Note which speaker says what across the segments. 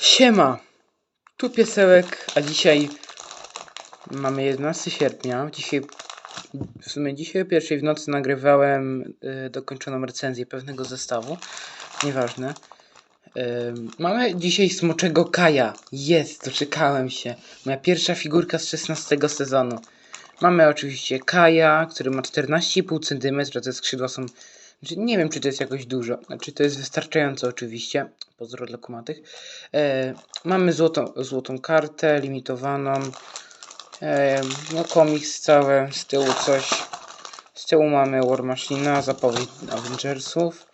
Speaker 1: Siema! Tu piesełek, a dzisiaj mamy 11 sierpnia. Dzisiaj, w sumie dzisiaj o pierwszej w nocy nagrywałem y, dokończoną recenzję pewnego zestawu. Nieważne. Y, mamy dzisiaj smoczego Kaja. Jest, doczekałem się. Moja pierwsza figurka z 16 sezonu. Mamy oczywiście Kaja, który ma 14,5 cm, te skrzydła są... Znaczy, nie wiem, czy to jest jakoś dużo. Znaczy, to jest wystarczająco oczywiście. Pozdro dla kumatych. E, mamy złotą, złotą kartę, limitowaną. E, no, komiks cały, z tyłu coś. Z tyłu mamy War Machina, zapowiedź Avengersów.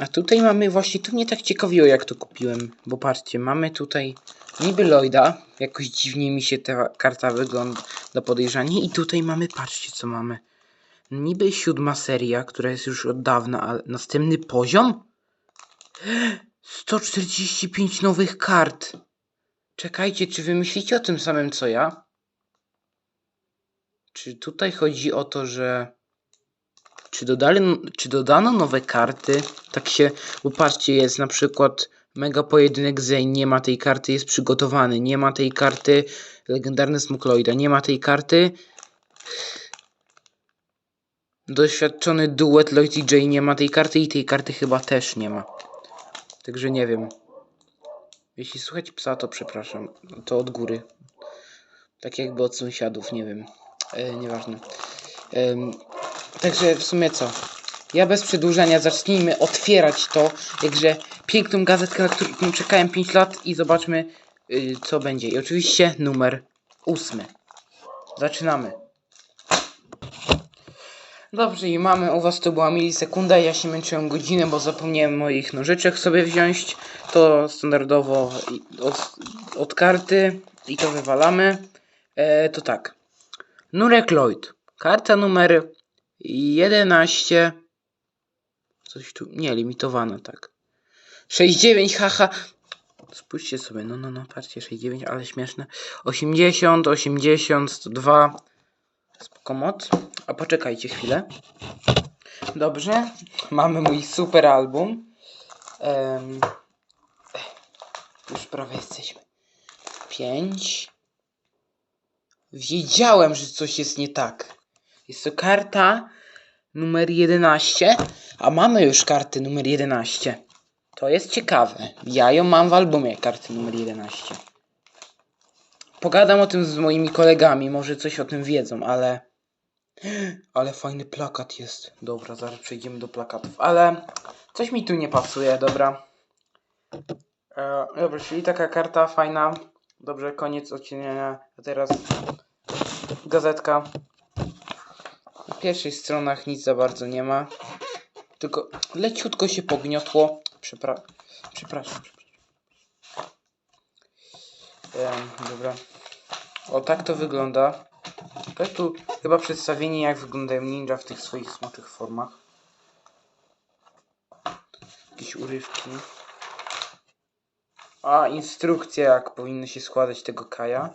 Speaker 1: A tutaj mamy właśnie, to mnie tak ciekawiło jak to kupiłem, bo patrzcie, mamy tutaj niby Lloyda, jakoś dziwnie mi się ta karta wygląda podejrzanie i tutaj mamy, patrzcie co mamy. Niby siódma seria, która jest już od dawna, ale następny poziom? 145 nowych kart. Czekajcie, czy wy myślicie o tym samym co ja? Czy tutaj chodzi o to, że czy, dodali, czy dodano nowe karty? Tak się, bo patrzcie, jest na przykład Mega Pojedynek Zane, nie ma tej karty, jest przygotowany, nie ma tej karty Legendarny Smukloida, nie ma tej karty Doświadczony duet Lloyd i Jay nie ma tej karty i tej karty chyba też nie ma. Także nie wiem. Jeśli słuchać psa, to przepraszam. To od góry. Tak jakby od sąsiadów, nie wiem. E, nieważne. Em, także w sumie co? Ja bez przedłużania zacznijmy otwierać to, jakże piękną gazetkę, na którą czekałem 5 lat i zobaczmy y, co będzie. I oczywiście numer ósmy. Zaczynamy. Dobrze, i mamy u was to była milisekunda. Ja się męczyłem godzinę, bo zapomniałem moich nożyczek sobie wziąć. To standardowo od, od karty i to wywalamy. E, to tak. Nurek Lloyd. Karta numer 11. Coś tu. Nie, limitowana, tak. 69, haha. Spójrzcie sobie, no, no, no, patrzcie, 69, ale śmieszne. 80, 80, 102. Spoko moc. A poczekajcie chwilę. Dobrze. Mamy mój super album. Em, już prawie jesteśmy. 5. Wiedziałem, że coś jest nie tak. Jest to karta numer 11, a mamy już kartę numer 11. To jest ciekawe. Ja ją mam w albumie, karty numer 11. Pogadam o tym z moimi kolegami, może coś o tym wiedzą, ale... Ale fajny plakat jest. Dobra, zaraz przejdziemy do plakatów, ale coś mi tu nie pasuje, dobra. E, dobra, czyli taka karta fajna. Dobrze, koniec odcinania. A teraz gazetka. Na pierwszych stronach nic za bardzo nie ma. Tylko leciutko się pogniotło. Przepra przepraszam. przepraszam. Em, dobra. O, tak to wygląda. To tu chyba przedstawienie, jak wyglądają ninja w tych swoich smoczych formach. Jakieś urywki. A, instrukcja, jak powinno się składać tego kaja.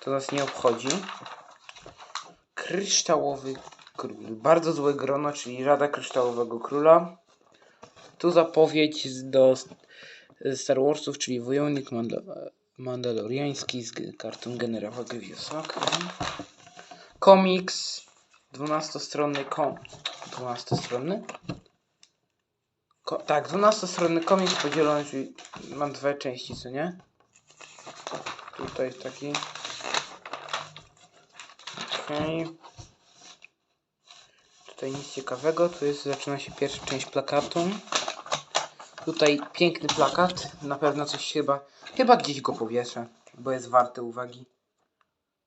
Speaker 1: To nas nie obchodzi. Kryształowy król. Bardzo złe grono, czyli Rada Kryształowego Króla. Tu zapowiedź do Star Warsów, czyli Wojownik Mandal Mandaloriański z kartą generała okej. Komiks 12-stronny kom... 12-stronny? Ko tak, 12-stronny komiks podzielony, czyli mam dwie części, co nie? Tutaj taki. Okej. Tutaj nic ciekawego, tu jest, zaczyna się pierwsza część plakatu. Tutaj piękny plakat, na pewno coś chyba, chyba gdzieś go powieszę, bo jest warty uwagi.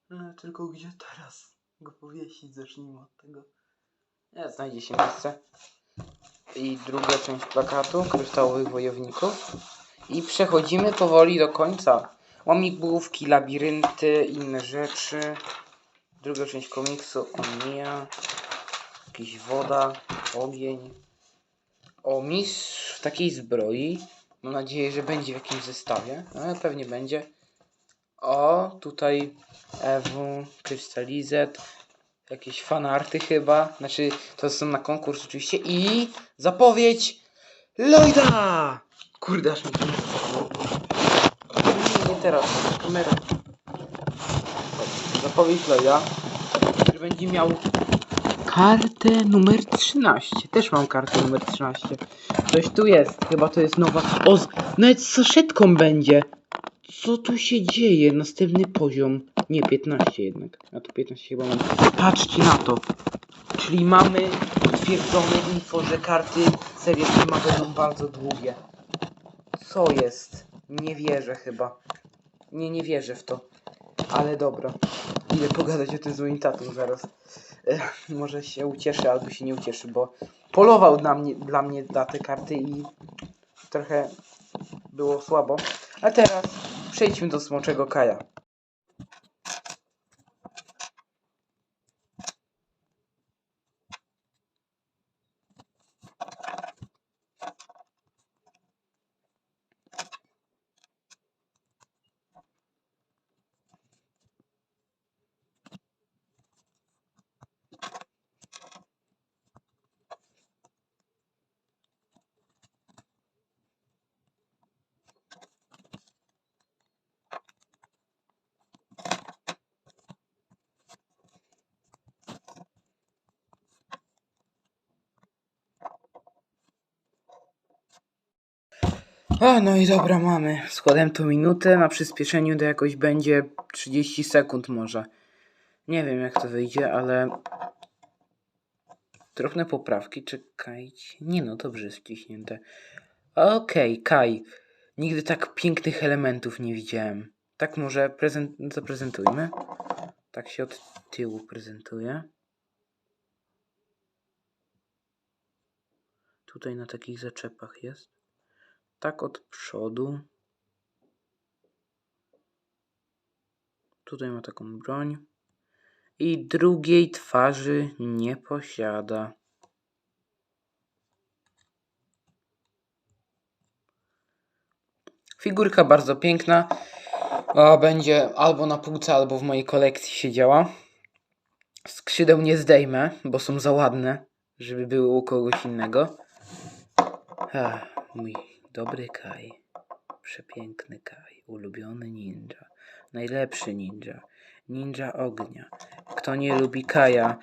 Speaker 1: No, tylko gdzie teraz go powiesić? Zacznijmy od tego. Nie, znajdzie się miejsce. I druga część plakatu, kryształowych wojowników. I przechodzimy powoli do końca. Łamigłówki, labirynty, inne rzeczy. Druga część komiksu, Omnia. Jakaś woda, ogień. O, mistrz w takiej zbroi. Mam nadzieję, że będzie w jakimś zestawie. No, pewnie będzie. O, tutaj Ewu, Krystalizet, jakieś fanarty chyba. Znaczy, to są na konkurs oczywiście. I zapowiedź Lloyda! Kurde, aż mi to nie teraz, kamera. Zapowiedź Leja, że będzie miał kartę numer 13. Też mam kartę numer 13. Coś tu jest, chyba to jest nowa. O, nawet z saszetką będzie. Co tu się dzieje? Następny poziom. Nie, 15 jednak. A tu 15 chyba mam. Patrzcie na to. Czyli mamy potwierdzone info, że karty serii Trzyma będą bardzo długie. Co jest? Nie wierzę chyba. Nie, nie wierzę w to. Ale dobra. Idę pogadać o tym z moim tatą zaraz. Ech, może się ucieszy albo się nie ucieszy, bo polował dla mnie, dla mnie te karty i trochę było słabo. A teraz przejdźmy do Smoczego Kaja. A, no i dobra, mamy. Składałem to minutę, na przyspieszeniu to jakoś będzie 30 sekund może. Nie wiem jak to wyjdzie, ale... Drobne poprawki, czekajcie. Nie no, dobrze jest wciśnięte. Okej, Kaj. Nigdy tak pięknych elementów nie widziałem. Tak może prezent... zaprezentujmy. Tak się od tyłu prezentuje. Tutaj na takich zaczepach jest. Tak od przodu. Tutaj ma taką broń. I drugiej twarzy nie posiada. Figurka bardzo piękna. Będzie albo na półce, albo w mojej kolekcji siedziała. Skrzydeł nie zdejmę, bo są za ładne, żeby były u kogoś innego. Ach, mój dobry Kai. Przepiękny Kai. Ulubiony ninja. Najlepszy ninja. Ninja ognia. Kto nie lubi Kaja,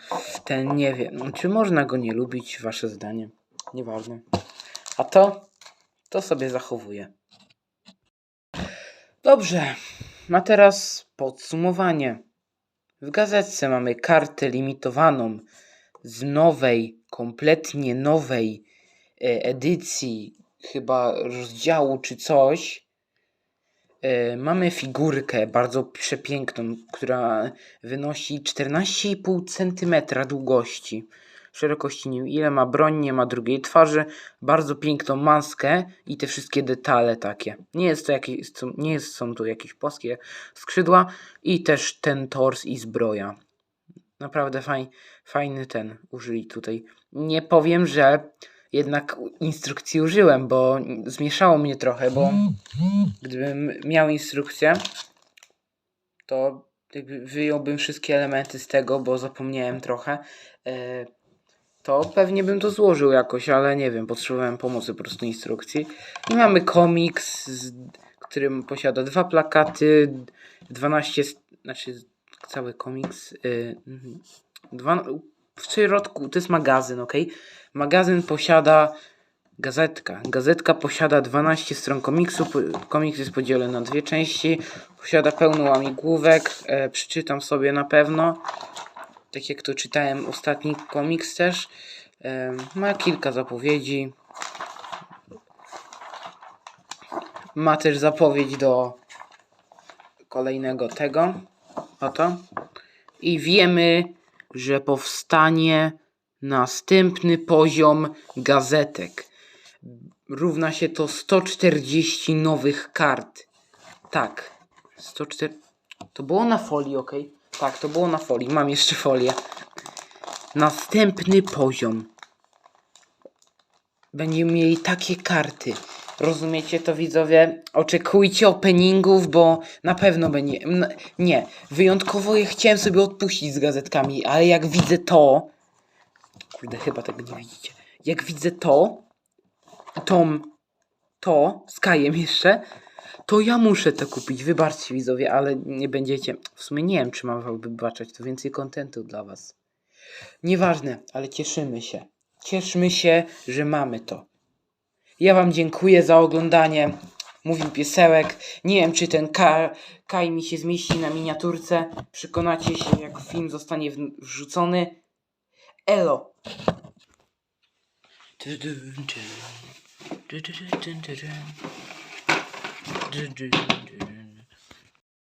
Speaker 1: ten nie wie. No, Czy można go nie lubić? Wasze zdanie. Nieważne. A to? To sobie zachowuję. Dobrze. A teraz podsumowanie. W gazetce mamy kartę limitowaną z nowej, kompletnie nowej e, edycji, chyba rozdziału czy coś. E, Mamy figurkę bardzo przepiękną, która wynosi 14,5 cm długości. Szerokości nie ile ma broń, nie ma drugiej twarzy, bardzo piękną maskę i te wszystkie detale takie. Nie jest to jakieś, nie jest, są tu jakieś płaskie skrzydła i też ten tors i zbroja. Naprawdę faj, fajny ten użyli tutaj. Nie powiem, że jednak instrukcji użyłem, bo zmieszało mnie trochę, bo gdybym miał instrukcję, to wyjąłbym wszystkie elementy z tego, bo zapomniałem trochę. e, To pewnie bym to złożył jakoś, ale nie wiem, potrzebowałem pomocy po prostu instrukcji. I mamy komiks, którym posiada dwa plakaty, 12, s- znaczy cały komiks. y, mhm. W środku to jest magazyn, ok? Magazyn posiada gazetka. Gazetka posiada 12 stron komiksu. Komiks jest podzielony na dwie części. Posiada pełno łamigłówek. E, przeczytam sobie na pewno. Tak jak to czytałem ostatni komiks też. E, ma kilka zapowiedzi. Ma też zapowiedź do kolejnego tego. Oto. I wiemy, że powstanie następny poziom gazetek. Równa się to 140 nowych kart. Tak. 104. To było na folii, ok? Tak, to było na folii. Mam jeszcze folię. Następny poziom. Będziemy mieli takie karty. Rozumiecie to widzowie? Oczekujcie openingów, bo na pewno będzie. Nie, wyjątkowo je chciałem sobie odpuścić z gazetkami, ale jak widzę to. Kurde, chyba tego nie widzicie. Jak widzę to, tą, to, z Kajem jeszcze, To ja muszę to kupić, wybaczcie widzowie, ale nie będziecie. W sumie nie wiem, czy mam wam wybaczać, to więcej kontentu dla was. Nieważne, ale cieszymy się. Cieszmy się, że mamy to. Ja wam dziękuję za oglądanie. Mówił piesełek. Nie wiem, czy ten Ka Kaj mi się zmieści na miniaturce. Przekonacie się, jak film zostanie wrzucony. Elo. Dun,